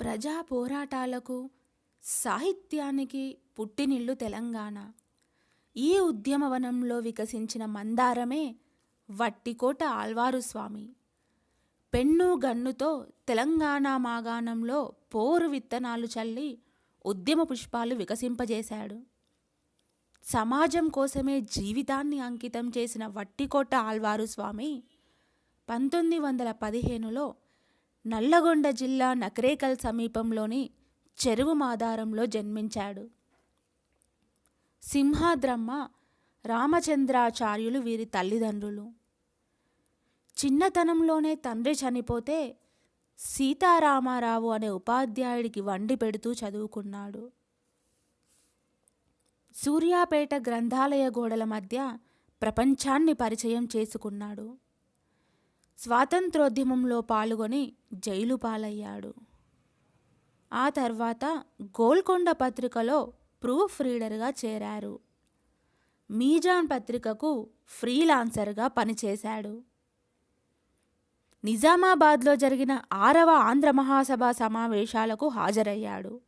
ప్రజా పోరాటాలకు సాహిత్యానికి పుట్టినిల్లు తెలంగాణ. ఈ ఉద్యమవనంలో వికసించిన మందారమే వట్టికోట ఆల్వారు స్వామి. పెన్ను గన్నుతో తెలంగాణ మాగాణంలో పోరు విత్తనాలు చల్లి ఉద్యమ పుష్పాలు వికసింపజేశాడు. సమాజం కోసమే జీవితాన్ని అంకితం చేసిన వట్టికోట ఆల్వారు స్వామి పంతొమ్మిది వందల పదిహేనులో నల్లగొండ జిల్లా నకరేకల్ సమీపంలోని చెరువు మాదారంలో జన్మించాడు. సింహాద్రమ్మ రామచంద్రాచార్యులు వీరి తల్లిదండ్రులు. చిన్నతనంలోనే తండ్రి చనిపోతే సీతారామారావు అనే ఉపాధ్యాయుడికి వండి పెడుతూ చదువుకున్నాడు. సూర్యాపేట గ్రంథాలయ గోడల మధ్య ప్రపంచాన్ని పరిచయం చేసుకున్నాడు. స్వాతంత్రోద్యమంలో పాల్గొని జైలు పాలయ్యాడు. ఆ తర్వాత గోల్కొండ పత్రికలో ప్రూఫ్ రీడర్గా చేరారు. మీజాన్ పత్రికకు ఫ్రీలాన్సర్గా పనిచేశాడు. నిజామాబాద్లో జరిగిన ఆరవ ఆంధ్ర మహాసభ సమావేశాలకు హాజరయ్యాడు.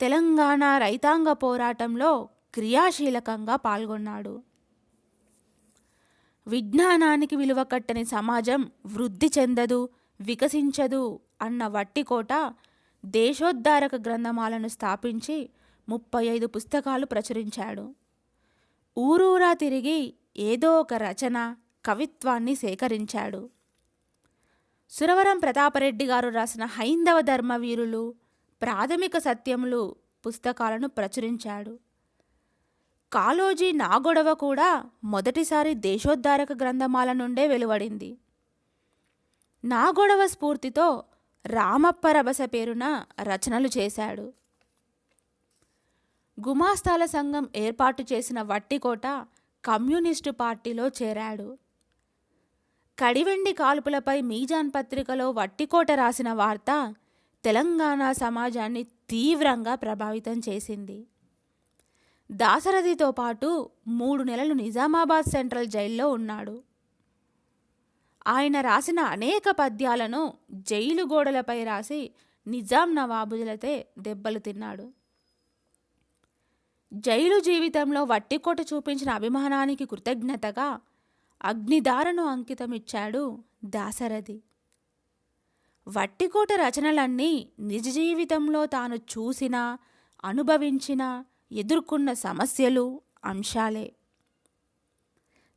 తెలంగాణ రైతాంగ పోరాటంలో క్రియాశీలకంగా పాల్గొన్నాడు. విజ్ఞానానికి విలువ కట్టని సమాజం వృద్ధి చెందదు వికసించదు అన్న వట్టికోట దేశోద్ధారక గ్రంథమాలను స్థాపించి ముప్పై ఐదు పుస్తకాలు ప్రచురించాడు. ఊరూరా తిరిగి ఏదో ఒక రచన కవిత్వాన్ని సేకరించాడు. సురవరం ప్రతాపరెడ్డి గారు రాసిన హైందవ ధర్మవీరులు ప్రాథమిక సత్యములు పుస్తకాలను ప్రచురించాడు. కాలోజీ నాగొడవ కూడా మొదటిసారి దేశోద్ధారక గ్రంథమాల నుండే వెలువడింది. నాగొడవ స్ఫూర్తితో రామప్ప రభస పేరున రచనలు చేశాడు. గుమాస్తాల సంఘం ఏర్పాటు చేసిన వట్టికోట కమ్యూనిస్టు పార్టీలో చేరాడు. కడివెండి కాల్పులపై మీజాన్ పత్రికలో వట్టికోట రాసిన వార్త తెలంగాణ సమాజాన్ని తీవ్రంగా ప్రభావితం చేసింది. దాసరథితో పాటు మూడు నెలలు నిజామాబాద్ సెంట్రల్ జైల్లో ఉన్నాడు. ఆయన రాసిన అనేక పద్యాలను జైలు గోడలపై రాసి నిజాం నవాబులతే దెబ్బలు తిన్నాడు. జైలు జీవితంలో వట్టికోట చూపించిన అభిమానానికి కృతజ్ఞతగా అగ్నిదారను అంకితమిచ్చాడు దాసరథి వట్టికోట రచనలన్నీ నిజ జీవితంలో తాను చూసిన అనుభవించిన ఎదుర్కొన్న సమస్యలు అంశాలే.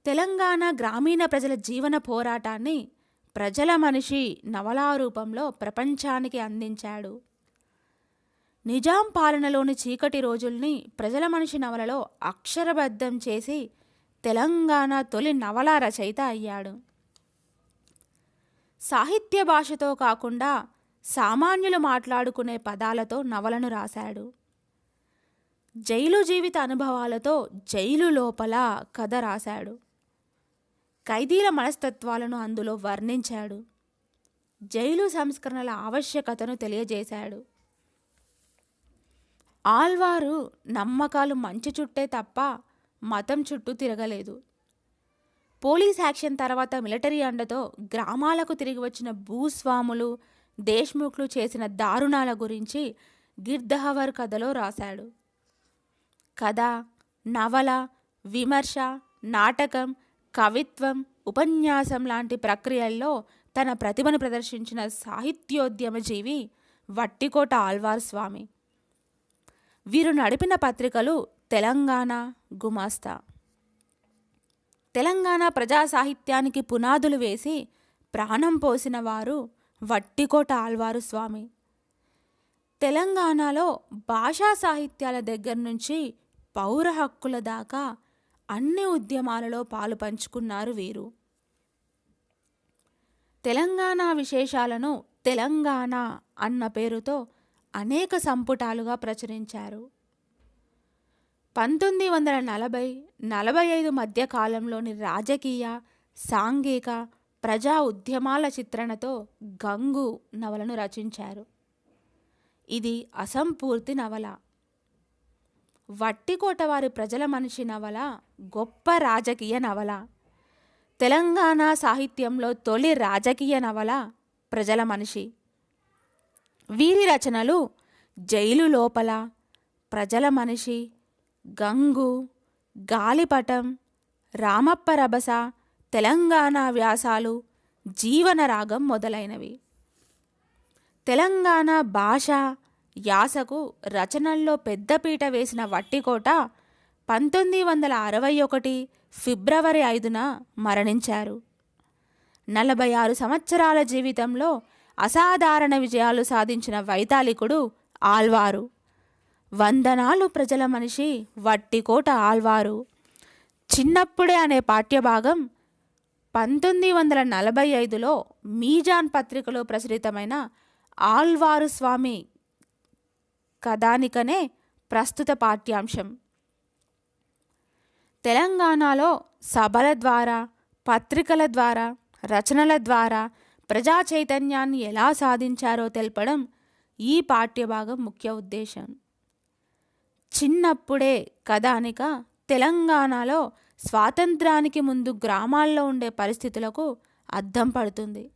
తెలంగాణ గ్రామీణ ప్రజల జీవన పోరాటాన్ని ప్రజల మనిషి నవలా రూపంలో ప్రపంచానికి అందించాడు. నిజాం పాలనలోని చీకటి రోజుల్ని ప్రజల మనిషి నవలలో అక్షరబద్ధం చేసి తెలంగాణ తొలి నవల రచయిత అయ్యాడు. సాహిత్య భాషతో కాకుండా సామాన్యులు మాట్లాడుకునే పదాలతో నవలను రాశాడు. జైలు జీవిత అనుభవాలతో జైలు లోపల కథ రాశాడు. ఖైదీల మనస్తత్వాలను అందులో వర్ణించాడు. జైలు సంస్కరణల ఆవశ్యకతను తెలియజేశాడు. ఆల్వారు నమ్మకాలు మంచి చుట్టే తప్ప మతం చుట్టూ తిరగలేదు. పోలీస్ యాక్షన్ తర్వాత మిలిటరీ అండతో గ్రామాలకు తిరిగి వచ్చిన భూస్వాములు దేశ్ముఖ్లు చేసిన దారుణాల గురించి గిర్దహవర్ కథలో రాశాడు. కథ నవల విమర్శ నాటకం కవిత్వం ఉపన్యాసం లాంటి ప్రక్రియల్లో తన ప్రతిభను ప్రదర్శించిన సాహిత్యోద్యమ జీవి వట్టికోట ఆల్వార్ స్వామి. వీరు నడిపిన పత్రికలు తెలంగాణ గుమాస్తా. తెలంగాణ ప్రజా సాహిత్యానికి పునాదులు వేసి ప్రాణం పోసిన వారు వట్టికోట ఆల్వారు స్వామి. తెలంగాణలో భాషా సాహిత్యాల దగ్గర నుంచి పౌర హక్కుల దాకా అన్ని ఉద్యమాలలో పాలు పంచుకున్నారు వీరు. తెలంగాణ విశేషాలను తెలంగాణ అన్న పేరుతో అనేక సంపుటాలుగా ప్రచురించారు. పంతొమ్మిది వందల నలభై నలభై ఐదు మధ్య కాలంలోని రాజకీయ సాంఘిక ప్రజా ఉద్యమాల చిత్రణతో గంగు నవలను రచించారు. ఇది అసంపూర్తి నవల. వట్టికోట వారి ప్రజల మనిషి నవల గొప్ప రాజకీయ నవల. తెలంగాణ సాహిత్యంలో తొలి రాజకీయ నవల ప్రజల మనిషి. వీరి రచనలు జైలు లోపల ప్రజల మనిషి గంగు గాలిపటం రామప్ప రభస తెలంగాణ వ్యాసాలు జీవనరాగం మొదలైనవి. తెలంగాణ భాష యాసకు రచనల్లో పెద్దపీట వేసిన వట్టికోట పంతొమ్మిది వందల అరవై ఒకటి ఫిబ్రవరి ఐదున మరణించారు. నలభై ఆరు సంవత్సరాల జీవితంలో అసాధారణ విజయాలు సాధించిన వైతాళికుడు ఆల్వారు వందనాలు ప్రజల మనిషి వట్టికోట ఆల్వారు చిన్నప్పుడే అనే పాఠ్యభాగం పంతొమ్మిది వందల నలభై ఐదులో మీజాన్ పత్రికలో ప్రచురితమైన ఆల్వారు స్వామి కథానికనే ప్రస్తుత పాఠ్యాంశం. తెలంగాణలో సభల ద్వారా పత్రికల ద్వారా రచనల ద్వారా ప్రజా చైతన్యాన్ని ఎలా సాధించారో తెలపడం ఈ పాఠ్యభాగం ముఖ్య ఉద్దేశం. చిన్నప్పుడే కథానిక తెలంగాణలో స్వాతంత్రానికి ముందు గ్రామాల్లో ఉండే పరిస్థితులకు అద్దం పడుతుంది.